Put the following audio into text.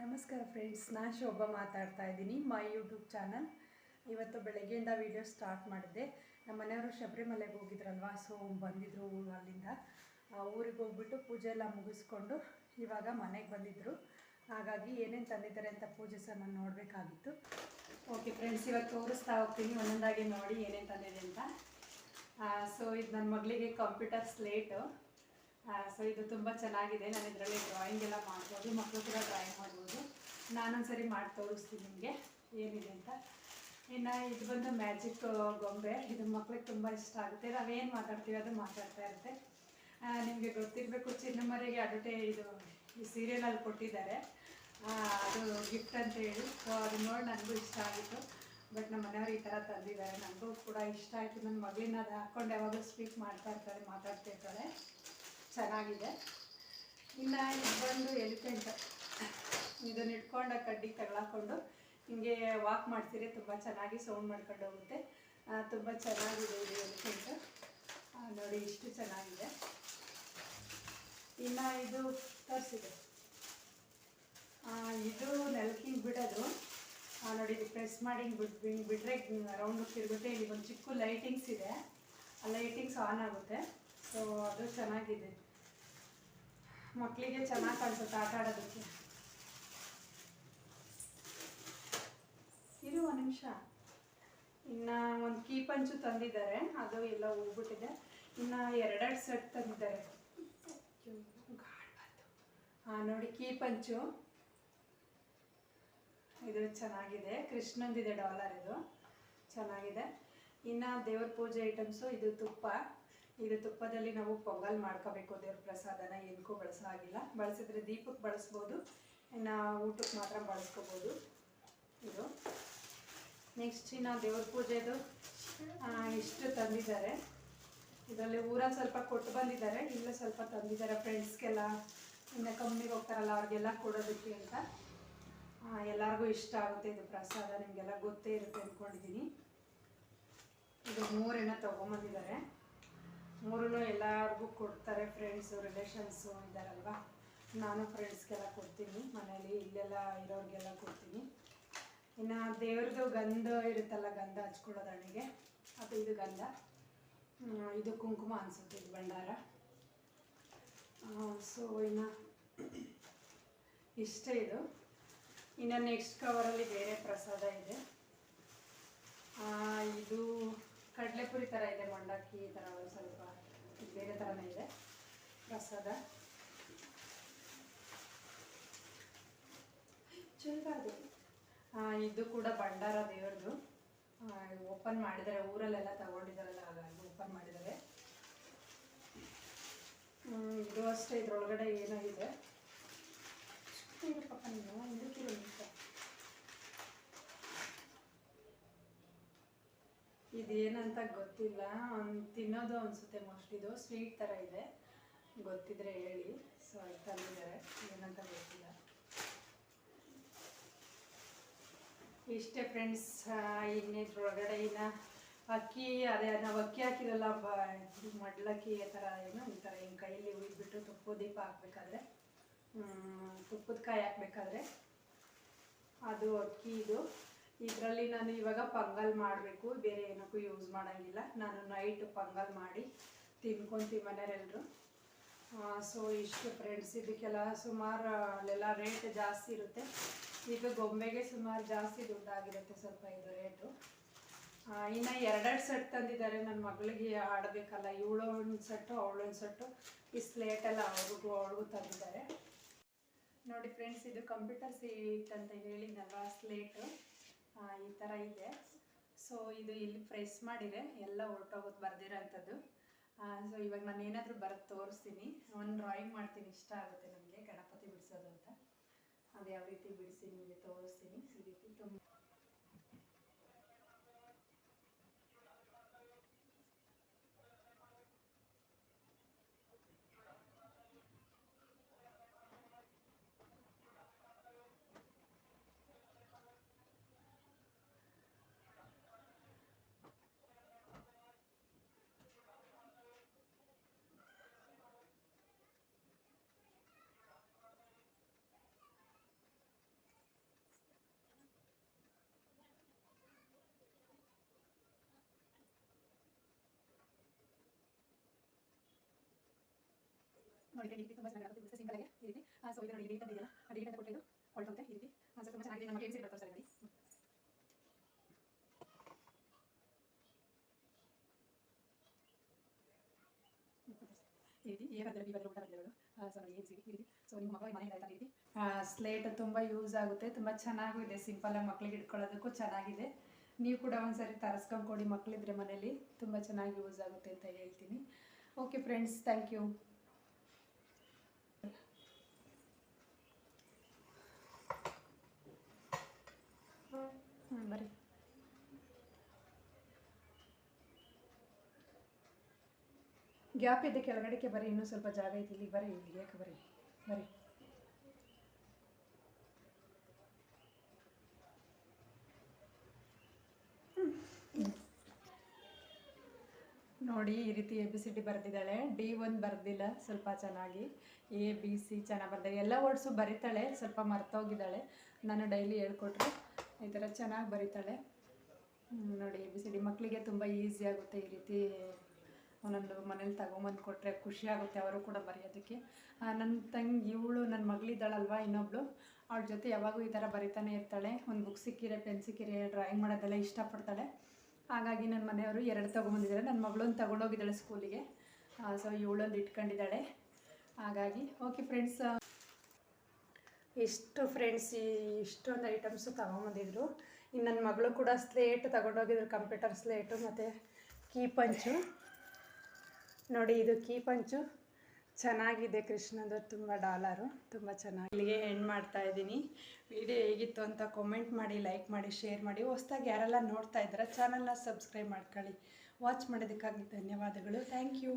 ನಮಸ್ಕಾರ ಫ್ರೆಂಡ್ಸ್ ನಾನು ಶೋಭಾ ಮಾತಾಡ್ತಾ ಇದ್ದೀನಿ ಮೈ ಯೂಟ್ಯೂಬ್ ಚಾನಲ್ ಇವತ್ತು ಬೆಳಗ್ಗೆಯಿಂದ ವೀಡಿಯೋ ಸ್ಟಾರ್ಟ್ ಮಾಡಿದ್ದೆ. ನಮ್ಮ ಮನೆಯವರು ಶಬರಿಮಲೆಗೆ ಹೋಗಿದ್ರಲ್ವಾ ಸೊ ಬಂದಿದ್ದರು ಅಲ್ಲಿಂದ. ಊರಿಗೆ ಹೋಗ್ಬಿಟ್ಟು ಪೂಜೆ ಎಲ್ಲ ಮುಗಿಸ್ಕೊಂಡು ಇವಾಗ ಮನೆಗೆ ಬಂದಿದ್ದರು ಹಾಗಾಗಿ ಏನೇನು ತಂದಿದ್ದಾರೆ ಅಂತ ಪೂಜೆ ಸಹ ನಾನು ನೋಡಬೇಕಾಗಿತ್ತು. ಓಕೆ ಫ್ರೆಂಡ್ಸ್ ಇವತ್ತು ತೋರಿಸ್ತಾ ಹೋಗ್ತೀನಿ, ಒಂದೊಂದಾಗಿ ನೋಡಿ ಏನೇನು ತಂದಿದೆ ಅಂತ. ಸೊ ಇದು ನನ್ನ ಮಗಳಿಗೆ ಕಂಪ್ಯೂಟರ್ ಸ್ಲೇಟು ಸೊ ಇದು ತುಂಬ ಚೆನ್ನಾಗಿದೆ. ನಾನು ಇದರಲ್ಲಿ ಡ್ರಾಯಿಂಗ್ ಎಲ್ಲ ಮಾಡ್ಬೋದು ಮಕ್ಕಳು ಕೂಡ ಡ್ರಾಯಿಂಗ್ ಮಾಡ್ಬೋದು. ನಾನೊಂದ್ಸರಿ ಮಾಡಿ ತೋರಿಸ್ತೀನಿ ನಿಮಗೆ. ಏನಿದೆ ಅಂತ. ಇನ್ನು ಇದು ಬಂದು ಮ್ಯಾಜಿಕ್ ಗೊಂಬೆ. ಇದು ಮಕ್ಳಿಗೆ ತುಂಬ ಇಷ್ಟ ಆಗುತ್ತೆ. ನಾವೇನು ಮಾತಾಡ್ತೀವಿ ಅದು ಮಾತಾಡ್ತಾ ಇರುತ್ತೆ. ನಿಮಗೆ ಗೊತ್ತಿರಬೇಕು ಚಿನ್ನಮರಿಗೆ ಅದಕ್ಕೆ ಇದು, ಈ ಸೀರಿಯಲಲ್ಲಿ ಕೊಟ್ಟಿದ್ದಾರೆ. ಅದು ಗಿಫ್ಟ್ ಅಂತ ಹೇಳಿ. ಸೊ ಅದು ನೋಡಿ ನನಗೂ ಇಷ್ಟ ಆಗಿತ್ತು ಬಟ್ ನಮ್ಮ ಮನೆಯವ್ರು ಈ ಥರ ತಂದಿದ್ದಾರೆ. ನನಗೂ ಕೂಡ ಇಷ್ಟ ಆಯಿತು. ನನ್ನ ಮಗಳಿನ ಅದು ಹಾಕ್ಕೊಂಡು ಯಾವಾಗಲೂ ಸ್ಪೀಕ್ ಮಾಡ್ತಾ ಇರ್ತಾರೆ, ಮಾತಾಡ್ತಾ ಇರ್ತಾಳೆ ಚೆನ್ನಾಗಿದೆ. ಇನ್ನು ಇದು ಬಂದು ಎಲಿಫೆಂಟ್ ಇದನ್ನ ಇಟ್ಕೊಂಡು ಕಡ್ಡಿ ತಗೊಳಕೊಂಡು ಹಿಂಗೆ ವಾಕ್ ಮಾಡ್ತೀರಿ ತುಂಬ ಚೆನ್ನಾಗಿ ಸೌಂಡ್ ಮಾಡ್ಕೊಂಡು ಹೋಗುತ್ತೆ. ತುಂಬ ಚೆನ್ನಾಗಿದೆ ಇದು ಎಲಿಫೆಂಟ್. ನೋಡಿ ಇಷ್ಟು ಚೆನ್ನಾಗಿದೆ. ಇನ್ನು ಇದು ತರಿಸಿದೆ. ಇದು ನೆಲಕ್ಕೆ ಹಿಂಗೆ ಬಿಡೋದು ನೋಡಿ ಇದು ಪ್ರೆಸ್ ಮಾಡಿ ಹಿಂಗೆ ಬಿಟ್ಟು ಹಿಂಗೆ ಬಿಟ್ಟರೆ ರೌಂಡ್ ತಿರುಗುತ್ತೆ ಇಲ್ಲಿ ಒಂದು ಚಿಕ್ಕ ಲೈಟಿಂಗ್ಸ್ ಇದೆ. ಆ ಲೈಟಿಂಗ್ಸ್ ಆನ್ ಆಗುತ್ತೆ. ಸೊ ಅದು ಚೆನ್ನಾಗಿದೆ. ಮಕ್ಕಳಿಗೆ ಚೆನ್ನಾಗಿ ಕಾಣಿಸುತ್ತೆ ಆಟ ಆಡೋದಕ್ಕೆ. ಇದು ಒಂದು ನಿಮಿಷ. ಇನ್ನು ಒಂದು ಕೀ ಪಂಚು ತಂದಿದ್ದಾರೆ. ಅದು ಎಲ್ಲ ಹೋಗ್ಬಿಟ್ಟಿದೆ. ಇನ್ನು ಎರಡೆರಡು ಸೆಟ್ ತಂದಿದ್ದಾರೆ. ಹಾಂ ನೋಡಿ ಕೀ ಪಂಚು. ಇದು ಚೆನ್ನಾಗಿದೆ. ಕೃಷ್ಣಂದಿದೆ ಡಾಲರ್ ಇದು. ಚೆನ್ನಾಗಿದೆ. ಇನ್ನು ದೇವ್ರ ಪೂಜೆ ಐಟಮ್ಸು, ಇದು ತುಪ್ಪ. ಇದು ತುಪ್ಪದಲ್ಲಿ ನಾವು ಪೊಂಗಲ್ ಮಾಡ್ಕೋಬೇಕು ದೇವ್ರ ಪ್ರಸಾದನ ಏನಕ್ಕೂ ಬಳಸೋ ಹಾಗಿಲ್ಲ ಬಳಸಿದ್ರೆ ದೀಪಕ್ಕೆ ಬಳಸ್ಬೋದು. ಇನ್ನು ಊಟಕ್ಕೆ ಮಾತ್ರ ಬಳಸ್ಕೋಬೋದು. ಇದು. ನೆಕ್ಸ್ಟ್ ಇನ್ನು ದೇವ್ರ ಪೂಜೆದು ಇಷ್ಟು ತಂದಿದ್ದಾರೆ. ಇದರಲ್ಲಿ ಊರಲ್ಲಿ ಸ್ವಲ್ಪ ಕೊಟ್ಟು ಬಂದಿದ್ದಾರೆ. ಇಲ್ಲ ಸ್ವಲ್ಪ ತಂದಿದ್ದಾರೆ ಫ್ರೆಂಡ್ಸ್ಗೆಲ್ಲ ಇನ್ನು ಕಂಪ್ನಿಗೆ ಹೋಗ್ತಾರಲ್ಲ, ಅವ್ರಿಗೆಲ್ಲ ಕೊಡೋದಕ್ಕೆ ಅಂತ. ಎಲ್ಲರಿಗೂ ಇಷ್ಟ ಆಗುತ್ತೆ ಇದು ಪ್ರಸಾದ. ನಿಮಗೆಲ್ಲ ಗೊತ್ತೇ ಇರುತ್ತೆ ಅಂದ್ಕೊಂಡಿದ್ದೀನಿ ಇದು ಮೂರೇನ ತೊಗೊಂಬಂದಿದ್ದಾರೆ. ಮೂರೂ ಎಲ್ಲರಿಗೂ ಕೊಡ್ತಾರೆ ಫ್ರೆಂಡ್ಸು ರಿಲೇಷನ್ಸು ಇದ್ದಾರಲ್ವಾ ನಾನು ಫ್ರೆಂಡ್ಸ್ಗೆಲ್ಲ ಕೊಡ್ತೀನಿ, ಮನೇಲಿ ಇಲ್ಲೆಲ್ಲ ಇರೋರಿಗೆಲ್ಲ ಕೊಡ್ತೀನಿ. ಇನ್ನು ದೇವ್ರದ್ದು ಗಂಧ ಇರುತ್ತಲ್ಲ, ಗಂಧ ಹಚ್ಕೊಳ್ಳೋದು ಹಣ್ಣಿಗೆ ಅದು ಇದು ಗಂಧ. ಇದು ಕುಂಕುಮ ಅನಿಸುತ್ತೆ, ಇದು ಭಂಡಾರ. ಸೊ ಇನ್ನು ಇಷ್ಟೇ ಇದು. ಇನ್ನು ನೆಕ್ಸ್ಟ್ ಕವರಲ್ಲಿ ಬೇರೆ ಪ್ರಸಾದ ಇದೆ. ಇದು ಕಡಲೆಪುರಿ ಥರ ಇದೆ, ಮಂಡಕ್ಕಿ ಥರ ಸ್ವಲ್ಪ ಬೇರೆ ಥರನೇ ಇದೆ ಪ್ರಸಾದ ಚೆಲ್ಬಾರ್ದು. ಇದು ಕೂಡ ಭಂಡಾರ ದೇವ್ರದ್ದು. ಓಪನ್ ಮಾಡಿದ್ದಾರೆ, ಊರಲ್ಲೆಲ್ಲ ತಗೊಂಡಿದ್ದಾರಲ್ಲ, ಹಾಗಾಗಿ ಓಪನ್ ಮಾಡಿದ್ದಾರೆ. ಇದು ಅಷ್ಟೇ, ಇದ್ರೊಳಗಡೆ ಏನೋ ಇದೆ. ಪಾಪ ನೀನು ನಿಮಿಷ ಇದೇನಂತ ಗೊತ್ತಿಲ್ಲ. ಒಂದು ತಿನ್ನೋದು ಅನಿಸುತ್ತೆ ಮೋಸ್ಟ್ ಇದು ಸ್ವೀಟ್ ಥರ ಇದೆ. ಗೊತ್ತಿದ್ರೆ ಹೇಳಿ. ಸೊ ಅದು ತಂದಿದ್ದಾರೆ. ಏನಂತ ಗೊತ್ತಿಲ್ಲ. ಇಷ್ಟೇ ಫ್ರೆಂಡ್ಸ್ ಇನ್ನಿದ್ರೊಳಗಡೆ ಇನ್ನು ಅಕ್ಕಿ, ಅದೇ ನಾವು ಅಕ್ಕಿ ಹಾಕಿರಲ್ಲ ಮಡ್ಲಕ್ಕಿ ಆ ಥರ ಏನು ಈ ಥರ ಹಿಂಗೆ ಕೈಯಲ್ಲಿ ಉಯ್ದ್ಬಿಟ್ಟು ತುಪ್ಪ ದೀಪ ಹಾಕ್ಬೇಕಾದ್ರೆ ತುಪ್ಪದ ಕಾಯಿ ಹಾಕ್ಬೇಕಾದ್ರೆ, ಅದು ಅಕ್ಕಿ, ಇದು ಇದರಲ್ಲಿ ನಾನು ಇವಾಗ ಪಂಗಲ್ ಮಾಡಬೇಕು, ಬೇರೆ ಏನಕ್ಕೂ ಯೂಸ್ ಮಾಡೋಂಗಿಲ್ಲ. ನಾನು ನೈಟ್ ಪಂಗಲ್ ಮಾಡಿ ತಿನ್ಕೊಂತೀವಿ ಮನೆಯವರೆಲ್ಲರೂ ಸೊ ಇಷ್ಟು ಫ್ರೆಂಡ್ಸ್ ಇದಕ್ಕೆಲ್ಲ ಸುಮಾರು, ಅಲ್ಲೆಲ್ಲ ರೇಟ್ ಜಾಸ್ತಿ ಇರುತ್ತೆ. ಈಗ ಗೊಂಬೆಗೆ ಸುಮಾರು ಜಾಸ್ತಿ ದುಡ್ಡಾಗಿರುತ್ತೆ ಸ್ವಲ್ಪ ಇದು ರೇಟು ಇನ್ನು ಎರಡೆರಡು ಸೆಟ್ ತಂದಿದ್ದಾರೆ. ನನ್ನ ಮಗಳಿಗೆ ಆಡಬೇಕಲ್ಲ, ಇವಳು ಒಂದು ಸೆಟ್ಟು ಅವಳೊಂದು ಸೆಟ್ಟು ಈ ಸ್ಲೇಟೆಲ್ಲ ಅವ್ರಿಗೂ ಅವಳಿಗೂ ತಂದಿದ್ದಾರೆ. ನೋಡಿ ಫ್ರೆಂಡ್ಸ್ ಇದು ಕಂಪ್ಯೂಟರ್ ಸೀಟ್ ಅಂತ ಹೇಳಿದ್ನಲ್ವ ಸ್ಲೇಟು ಈ ಥರ ಇದೆ. ಸೊ ಇದು ಇಲ್ಲಿ ಪ್ರೆಸ್ ಮಾಡಿದರೆ ಎಲ್ಲ ಹೊರಟೋಗೋದು ಬರ್ದಿರೋ ಅಂಥದ್ದು ಸೊ ಇವಾಗ ನಾನು ಏನಾದರೂ ಬರೋದು ತೋರಿಸ್ತೀನಿ. ಒಂದು ಡ್ರಾಯಿಂಗ್ ಮಾಡ್ತೀನಿ, ಇಷ್ಟ ಆಗುತ್ತೆ ನನಗೆ ಗಣಪತಿ ಬಿಡಿಸೋದು ಅಂತ. ಅದು ಯಾವ ರೀತಿ ಬಿಡಿಸಿ ನಿಮಗೆ ತೋರಿಸ್ತೀನಿ ನೋಡಿ ಈ ರೀತಿ ತುಂಬ ಚೆನ್ನಾಗಿ ಸಿಂಗಲ್ ಆಗಿ ಈ ರೀತಿ. ಸೊ ಇದು ನೋಡಿ ಡಿಲೀಟ್ ಇದೆಯಲ್ಲ, ಆ ಡಿಲೀಟ್ ಅಂತ ಕೊಟ್ಟರೆ ಹೊರಟೋಗುತ್ತೆ ಈ ರೀತಿ. ಸೊ ತುಂಬ ಚೆನ್ನಾಗಿದೆ ನಮ್ಮ ಎಂ ಸಿ ಬರ್ತಾರೆ ಸರ್ ಈ ರೀತಿ ಎ ಬದಲು ಬಿ ಬದಲು ಊಟ ಬದಲು ಸೊ ನೋಡಿ ಈ ರೀತಿ. ಸೊ ನಿಮ್ಮ ಮಗ ಮನೆಯಿಂದ ಆಯ್ತಾ ಸ್ಲೇಟ್ ತುಂಬಾ ಯೂಸ್ ಆಗುತ್ತೆ. ತುಂಬಾ ಚೆನ್ನಾಗೂ ಇದೆ ಆಗಿ ಮಕ್ಳಿಗೆ ಇಟ್ಕೊಳ್ಳೋದಕ್ಕೂ ಚೆನ್ನಾಗಿದೆ. ನೀವು ಕೂಡ ಒಂದ್ಸರಿ ತರಿಸ್ಕೊಂಡು ಕೊಡಿ ಮಕ್ಕಳಿದ್ರೆ ಮನೇಲಿ. ತುಂಬಾ ಚೆನ್ನಾಗಿ ಯೂಸ್ ಆಗುತ್ತೆ ಅಂತ ಹೇಳ್ತೀನಿ. Okay friends thank you gap ಇದೆ ಕೆಳಗಡೆಗೆ ಬರೀ ಇನ್ನೂ ಸ್ವಲ್ಪ ಜಾಗ ಐತಿ ಇಲ್ಲಿ ಬರೀ ಇಲ್ಲಿ ಯಾಕೆ ಬರೀ ಬರೀ ನೋಡಿ, ಈ ರೀತಿ ಎ ಬಿ ಸಿ ಡಿ ಬರೆದಿದ್ದಾಳೆ. ಡಿ ಒಂದು ಬರೆದಿಲ್ಲ, ಸ್ವಲ್ಪ ಚೆನ್ನಾಗಿ. ಎ ಬಿ ಸಿ ಚೆನ್ನಾಗಿ ಬರ್ದಿದೆ. ಎಲ್ಲ ವರ್ಡ್ಸು ಬರೀತಾಳೆ, ಸ್ವಲ್ಪ ಮರ್ತೋಗಿದ್ದಾಳೆ. ನಾನು ಡೈಲಿ ಹೇಳ್ಕೊಟ್ರೆ, ಈ ಥರ ಚೆನ್ನಾಗಿ ಬರೀತಾಳೆ. ನೋಡಿ ಎ ಬಿ ಸಿ ಡಿ ಮಕ್ಕಳಿಗೆ ತುಂಬ ಈಸಿ ಆಗುತ್ತೆ ಈ ರೀತಿ ಒಂದೊಂದು ಮನೇಲಿ ತಗೊಂಬಂದು ಕೊಟ್ಟರೆ ಖುಷಿ ಆಗುತ್ತೆ ಅವರು ಕೂಡ ಬರೆಯೋದಕ್ಕೆ ನನ್ನ ತಂಗಿ, ಇವಳು ನನ್ನ ಮಗಳಿದ್ದಾಳಲ್ವ ಇನ್ನೊಬ್ಳು, ಅವಳ ಜೊತೆ ಯಾವಾಗೂ ಈ ಥರ ಬರಿತಾನೆ ಇರ್ತಾಳೆ. ಒಂದು ಬುಕ್ ಸಿಕ್ಕಿರೆ ಪೆನ್ ಸಿಕ್ಕಿರೆ ಡ್ರಾಯಿಂಗ್ ಮಾಡೋದೆಲ್ಲ ಇಷ್ಟಪಡ್ತಾಳೆ. ಹಾಗಾಗಿ ನನ್ನ ಮನೆಯವರು ಎರಡು ತೊಗೊಂಬಂದಿದ್ದಾರೆ. ನನ್ನ ಮಗಳೊಂದು ತಗೊಂಡೋಗಿದ್ದಾಳೆ ಸ್ಕೂಲಿಗೆ. ಸೊ ಇವಳೊಂದು ಇಟ್ಕೊಂಡಿದ್ದಾಳೆ. ಹಾಗಾಗಿ ಓಕೆ ಫ್ರೆಂಡ್ಸ್ ಎಷ್ಟು ಫ್ರೆಂಡ್ಸ್ ಈ ಇಷ್ಟೊಂದು ಐಟಮ್ಸು ತಗೊಂಬಂದಿದ್ರು. ಇನ್ನು ನನ್ನ ಮಗಳು ಕೂಡ ಸ್ಲೇಟ್ ತೊಗೊಂಡೋಗಿದ್ರು ಕಂಪ್ಯೂಟರ್ ಸ್ಲೇಟು ಮತ್ತು ಕೀ ಪಂಚು ನೋಡಿ, ಇದು ಕೀ ಪಂಚು. ಚೆನ್ನಾಗಿದೆ ಕೃಷ್ಣದು, ತುಂಬ ಡಾಲರು, ತುಂಬ ಚೆನ್ನಾಗಿ. ಇಲ್ಲಿಗೆ ಎಂಡ್ ಮಾಡ್ತಾ ಇದ್ದೀನಿ. ವಿಡಿಯೋ ಹೇಗಿತ್ತು ಅಂತ ಕಾಮೆಂಟ್ ಮಾಡಿ ಲೈಕ್ ಮಾಡಿ ಶೇರ್ ಮಾಡಿ. ಹೊಸ್ದಾಗಿ ಯಾರೆಲ್ಲ ನೋಡ್ತಾ ಇದ್ದೀರಾ ಚಾನಲ್ನ ಸಬ್ಸ್ಕ್ರೈಬ್ ಮಾಡ್ಕೊಳ್ಳಿ. ವಾಚ್ ಮಾಡೋದಕ್ಕಾಗಿ ಧನ್ಯವಾದಗಳು. Thank you